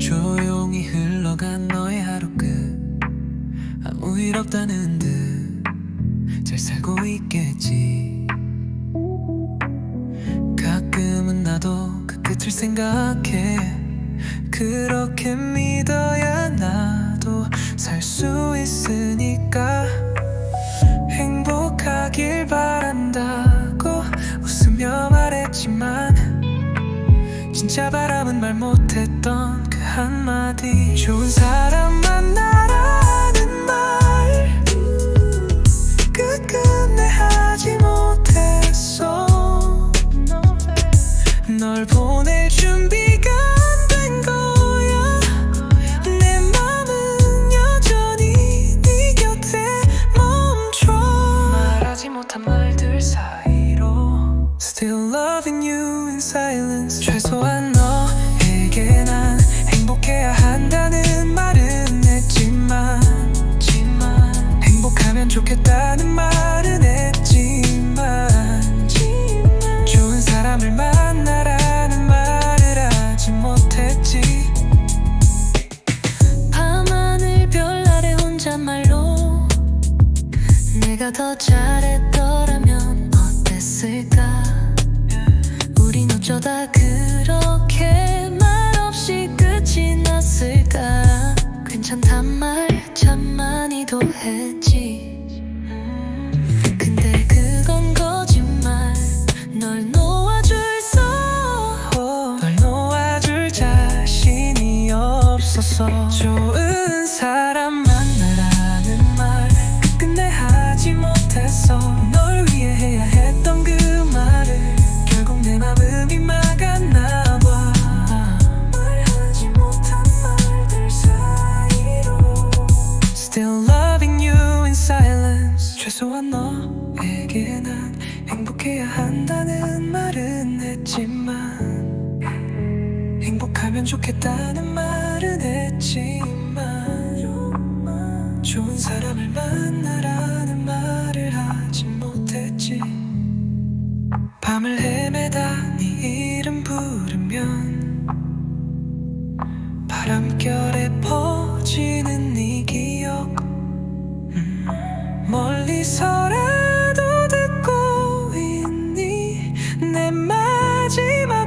조용히 흘러간 너의 하루 끝. 아무 일 없다는 듯. 잘 살고 있겠지. 가끔은 나도 그 끝을 생각해. 그렇게 믿어야 나도 살 수 있으니까. 행복하길 바란다고 웃으며 말했지만 진짜 바람은 말 못했던 그 한마디. 좋은 사람 만나라는 말. 끝끝내 하지 못했어. 널 보낼 준비가 안 된 거야. 내 맘은 여전히 네 곁에 멈춰. 말하지 못한 말들 사이로. Still loving you in silence 좋겠다는 말은 했지만 좋은 사람을 만나라는 말을 하지 못했지. 밤하늘 별 아래 혼잣말로 내가 더 잘했더라면 어땠을까? 우린 어쩌다 그렇게 말 없이 끝이 났을까? 괜찮단 말 참 많이도 했지 없었어 좋은 사람 만나라는 말 끝내 하지 못했어 널 위해 해야 했던 그 말을 결국 내 마음이 막았나 봐 말하지 못한 말들 사이로 Still loving you in silence 최소한 너에게 난 행복해야 한다는 말은 했지만 행복하면 좋겠다는 말 말은 했지만 좋은 사람을 만나라는 말을 하지 못했지. 밤을 헤매다 네 이름 부르면 바람결에 퍼지는 네 기억. 음, 멀리서라도 듣고 있니? 내 마지막